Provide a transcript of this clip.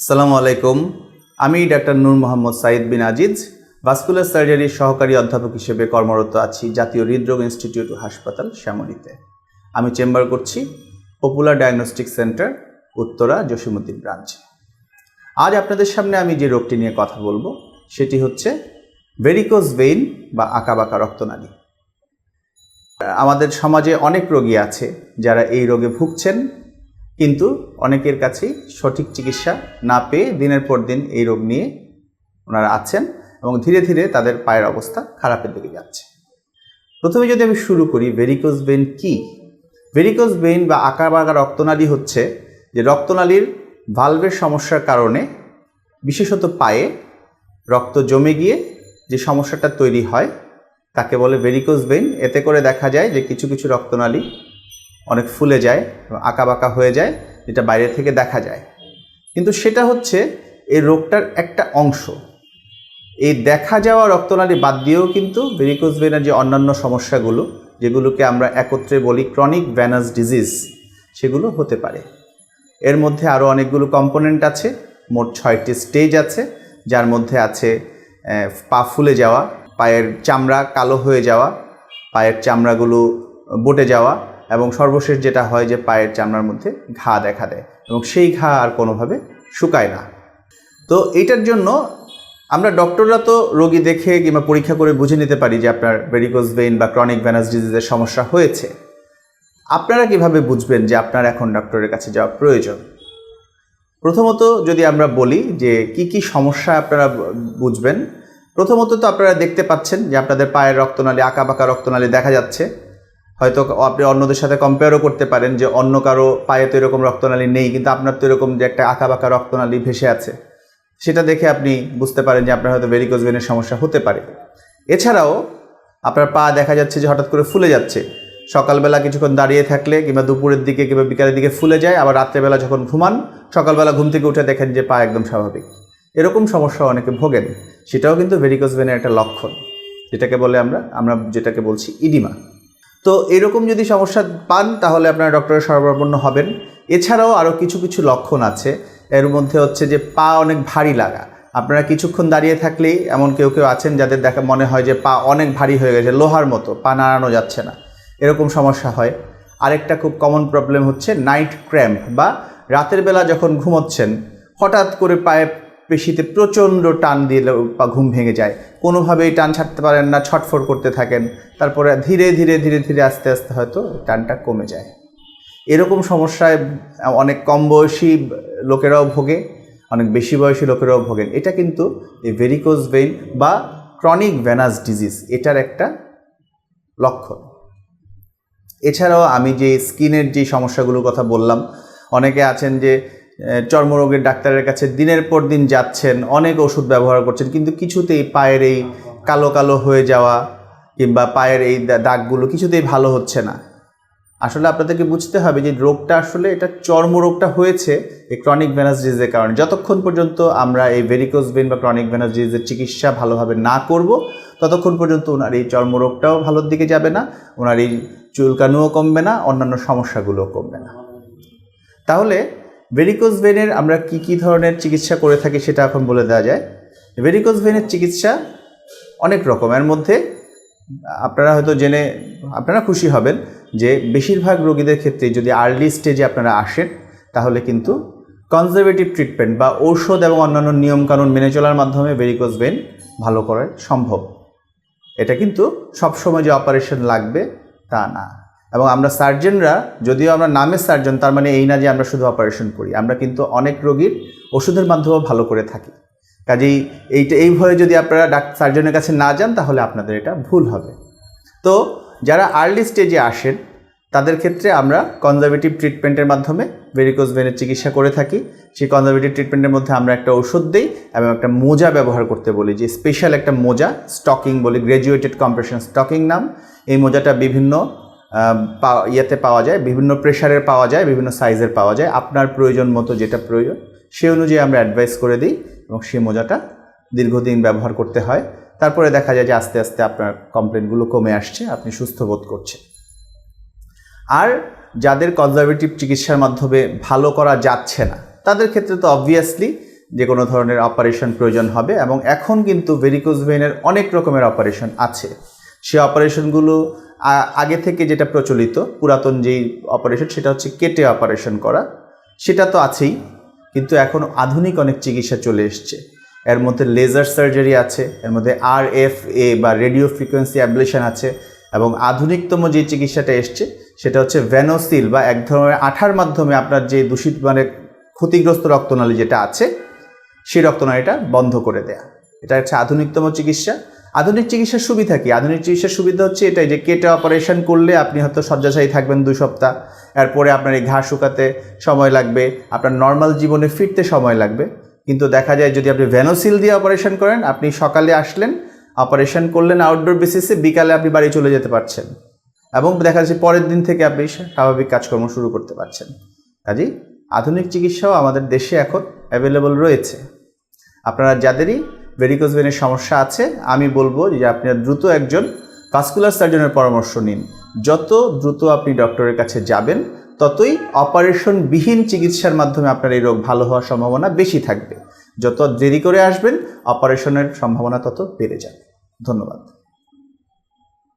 আসসালামু আলাইকুম। আমি ডাক্তার নূর মোহাম্মদ সাইদ বিন আজিজ, ভাস্কুলার সার্জারির সহকারী অধ্যাপক হিসেবে কর্মরত আছি জাতীয় হৃদরোগ ইনস্টিটিউট হাসপাতাল শ্যামলীতে। আমি চেম্বার করছি popular diagnostic centre, Uttara Jasimuddin ব্রাঞ্চে। আজ আপনাদের সামনে আমি যে রোগটি নিয়ে কথা বলব, সেটি হচ্ছে ভেরিকোজ ভেইন বা আঁকাবাঁকা রক্তনালী। আমাদের সমাজে অনেক রোগী আছে যারা এই রোগে ভুগছেন কিন্তু অনেকের কাছেই সঠিক চিকিৎসা না পেয়ে দিনের পর দিন এই রোগ নিয়ে ওনারা আছেন এবং ধীরে ধীরে তাদের পায়ের অবস্থা খারাপের দিকে যাচ্ছে। প্রথমে যদি আমি শুরু করি ভেরিকোজ বেইন কি? ভেরিকোজ বেইন বা আঁকা বাঁকা রক্তনালী হচ্ছে যে রক্তনালীর ভালভের সমস্যার কারণে বিশেষত পায়ে রক্ত জমে গিয়ে যে সমস্যাটা তৈরি হয়, তাকে বলে ভেরিকোজ বেইন এতে করে দেখা যায় যে কিছু কিছু রক্তনালী অনেক ফুলে যায় এবং আঁকাবাঁকা হয়ে যায়, যেটা বাইরে থেকে দেখা যায়। কিন্তু সেটা হচ্ছে এই রোগটার একটা অংশ। এই দেখা যাওয়া রক্তনালী বাদ দিয়েও কিন্তু ভেরিকোজ ভেনের যে অন্যান্য সমস্যাগুলো, যেগুলোকে আমরা একত্রে বলি ক্রনিক ভ্যানাস ডিজিজ সেগুলো হতে পারে। এর মধ্যে আরও অনেকগুলো কম্পোনেন্ট আছে, মোট ছয়টি স্টেজ আছে, যার মধ্যে আছে পা ফুলে যাওয়া, পায়ের চামড়া কালো হয়ে যাওয়া, পায়ের চামড়াগুলো বটে যাওয়া এবং সর্বশেষ যেটা হয় যে পায়ের চামড়ার মধ্যে ঘা দেখা দেয় এবং সেই ঘা আর কোনোভাবে শুকায় না। তো এইটার জন্য আমরা ডক্টররা তো রোগী দেখে কিংবা পরীক্ষা করে বুঝে নিতে পারি যে আপনার ভেরিকোজ ভেইন বা ক্রনিক ভ্যানাস ডিজিজের সমস্যা হয়েছে। আপনারা কীভাবে বুঝবেন যে আপনার এখন ডক্টরের কাছে যাওয়া প্রয়োজন? প্রথমত যদি আমরা বলি যে কি কি সমস্যা আপনারা বুঝবেন, প্রথমত তো আপনারা দেখতে পাচ্ছেন যে আপনাদের পায়ের রক্তনালী আঁকা বাঁকা রক্তনালী দেখা যাচ্ছে। হয়তো আপনি অন্যদের সাথে কম্পেয়ারও করতে পারেন যে অন্য কারও পায়ে তো এরকম রক্তনালী নেই, কিন্তু আপনার তো এরকম যে একটা আঁকা বাঁকা রক্তনালী ভেসে আছে। সেটা দেখে আপনি বুঝতে পারেন যে আপনার হয়তো ভেরিকোজ ভেনের সমস্যা হতে পারে। এছাড়াও আপনার পা দেখা যাচ্ছে যে হঠাৎ করে ফুলে যাচ্ছে। সকালবেলা কিছুক্ষণ দাঁড়িয়ে থাকলে কিংবা দুপুরের দিকে কিংবা বিকালের দিকে ফুলে যায়, আবার রাত্রেবেলা যখন ঘুমান, সকালবেলা ঘুম থেকে উঠে দেখেন যে পা একদম স্বাভাবিক। এরকম সমস্যা অনেকে ভোগেন। সেটাও কিন্তু ভেরিকোজ ভেনের একটা লক্ষণ, যেটাকে বলে আমরা আমরা যেটাকে বলছি ইডিমা তো এরকম যদি সমস্যা পান, তাহলে আপনারা ডক্টরের সরবরাপন্ন হবেন। এছাড়াও আরও কিছু কিছু লক্ষণ আছে। এর মধ্যে হচ্ছে যে পা অনেক ভারী লাগা। আপনারা কিছুক্ষণ দাঁড়িয়ে থাকলেই এমন কেউ কেউ আছেন যাদের দেখা, মনে হয় যে পা অনেক ভারী হয়ে গেছে, লোহার মতো, পা নাড়ানো যাচ্ছে না। এরকম সমস্যা হয়। আরেকটা খুব কমন প্রবলেম হচ্ছে নাইট ক্র্যাম্প বা রাতের বেলা যখন ঘুমোচ্ছেন, হঠাৎ করে পায়ে পেশিতে প্রচণ্ড টান দিলে বা ঘুম ভেঙে যায়। কোনোভাবেই টান ছাড়তে পারেন না, ছটফট করতে থাকেন। তারপরে ধীরে ধীরে ধীরে ধীরে আস্তে আস্তে হয়তো টানটা কমে যায়। এরকম সমস্যায় অনেক কম বয়সী লোকেরাও ভোগে, অনেক বেশি বয়সী লোকেরাও ভোগেন। এটা কিন্তু এই ভেরিকোজ ভেইন বা ক্রনিক ভেনাস ডিজিজ এটার একটা লক্ষণ। এছাড়াও আমি যে স্কিনের যে সমস্যাগুলোর কথা বললাম, অনেকে আছেন যে চর্মরোগের ডাক্তারের কাছে দিনের পর দিন যাচ্ছেন, অনেক ওষুধ ব্যবহার করছেন, কিন্তু কিছুতেই পায়ের এই কালো কালো হয়ে যাওয়া কিংবা পায়ের এই দাগগুলো কিছুতেই ভালো হচ্ছে না। আসলে আপনাদেরকে বুঝতে হবে যে রোগটা আসলে এটা চর্মরোগটা হয়েছে এই ক্রনিক ভেনাস ডিজিজের কারণে। যতক্ষণ পর্যন্ত আমরা এই ভেরিকোজ ভেন বা ক্রনিক ভেনাস ডিজিজের চিকিৎসা ভালোভাবে না করব, ততক্ষণ পর্যন্ত ওনার এই চর্মরোগটাও ভালোর দিকে যাবে না, ওনার এই চুলকানুও কমবে না, অন্যান্য সমস্যাগুলোও কমবে না। তাহলে ভেরিকোজ ভেনের আমরা কি কি ধরনের চিকিৎসা করে থাকি সেটা এখন বলে দেওয়া যায়। ভেরিকোজ ভেনের চিকিৎসা অনেক রকমের মধ্যে আপনারা হয়তো জেনে, আপনারা খুশি হবেন যে বেশিরভাগ রোগীদের ক্ষেত্রে যদি আর্লি স্টেজে আপনারা আসেন, তাহলে কিন্তু কনজারভেটিভ ট্রিটমেন্ট বা ঔষধ এবং অন্যান্য নিয়মকানুন মেনে চলার মাধ্যমে ভেরিকোজ ভেন ভালো করা সম্ভব। এটা কিন্তু সবসময় যে অপারেশন লাগবে তা না। এবং আমরা সার্জনরা, যদিও আমরা নামে সার্জন, তার মানে এই না যে আমরা শুধু অপারেশন করি, আমরা কিন্তু অনেক রোগীর ওষুধের মাধ্যমেও ভালো করে থাকি। কাজেই এইটা, এই ভয়ে যদি আপনারা ডাক্তার সার্জনের কাছে না যান, তাহলে আপনাদের এটা ভুল হবে। তো যারা আর্লি স্টেজে আসেন, তাদের ক্ষেত্রে আমরা কনজারভেটিভ ট্রিটমেন্টের মাধ্যমে ভেরিকোজ ভেনের চিকিৎসা করে থাকি। সেই কনজারভেটিভ ট্রিটমেন্টের মধ্যে আমরা একটা ওষুধ দিই এবং একটা মোজা ব্যবহার করতে বলি, যে স্পেশাল একটা মোজা স্টকিং বলি গ্র্যাজুয়েটেড কম্প্রেশন স্টকিং নাম। এই মোজাটা বিভিন্ন ইয়েতে পাওয়া যায়, বিভিন্ন প্রেশারের পাওয়া যায়, বিভিন্ন সাইজের পাওয়া যায়। আপনার প্রয়োজন মতো যেটা প্রয়োজন, সেই অনুযায়ী আমরা অ্যাডভাইস করে দিই এবং সেই মোজাটা দীর্ঘদিন ব্যবহার করতে হয়। তারপরে দেখা যায় যে আস্তে আস্তে আপনার কমপ্লেনগুলো কমে আসছে, আপনি সুস্থ বোধ করছেন। আর যাদের কনজারভেটিভ চিকিৎসার মাধ্যমে ভালো করা যাচ্ছে না, তাদের ক্ষেত্রে তো অবভিয়াসলি যে কোনো ধরনের অপারেশন প্রয়োজন হবে এবং এখন কিন্তু ভেরিকোজ ভেইনের অনেক রকমের অপারেশন আছে। সে অপারেশনগুলো আগে থেকে যেটা প্রচলিত, পুরাতন যেই অপারেশন, সেটা হচ্ছে কেটে অপারেশন করা। সেটা তো আছেই, কিন্তু এখন আধুনিক অনেক চিকিৎসা চলে এসছে। এর মধ্যে লেজার সার্জারি আছে, এর মধ্যে আর এফ এ বা রেডিও ফ্রিকোয়েন্সি অ্যাবলেশন আছে এবং আধুনিকতম যে চিকিৎসাটা এসছে, সেটা হচ্ছে ভ্যানোসিল বা এক ধরনের আঠার মাধ্যমে আপনার যে দূষিত মানে ক্ষতিগ্রস্ত রক্তনালী যেটা আছে, সেই রক্তনালীটা বন্ধ করে দেয়া। এটা হচ্ছে আধুনিকতম চিকিৎসা। আধুনিক চিকিৎসার সুবিধা কি? আধুনিক চিকিৎসার সুবিধা হচ্ছে এটাই যে কেটে অপারেশন করলে আপনি হয়তো শয্যাশায়ী থাকবেন দুই সপ্তাহ। এরপরে আপনার এই ঘা শুকাতে সময় লাগবে, আপনার নর্মাল জীবনে ফিরতে সময় লাগবে। কিন্তু দেখা যায় যদি আপনি ভ্যানোসিল দিয়ে অপারেশন করেন, আপনি সকালে আসলেন অপারেশন করলেন আউটডোর বেসিসে বিকালে আপনি বাড়ি চলে যেতে পারছেন। এবং দেখা যাচ্ছে পরের দিন থেকে আপনি স্বাভাবিক কাজকর্ম শুরু করতে পারছেন। কাজেই আধুনিক চিকিৎসাও আমাদের দেশে এখন অ্যাভেলেবল রয়েছে। আপনারা যাদেরই ভেরিকোজ ভেনের সমস্যা আছে। আমি বলব যে আপনার দ্রুত একজন ভাস্কুলার সার্জনের পরামর্শ নিন। যত দ্রুত আপনি ডক্টরের কাছে যাবেন, ততই অপারেশনবিহীন চিকিৎসার মাধ্যমে আপনার এই রোগ ভালো হওয়ার সম্ভাবনা বেশি থাকবে। যত দেরি করে আসবেন অপারেশনের সম্ভাবনা তত বেড়ে যাবে। ধন্যবাদ।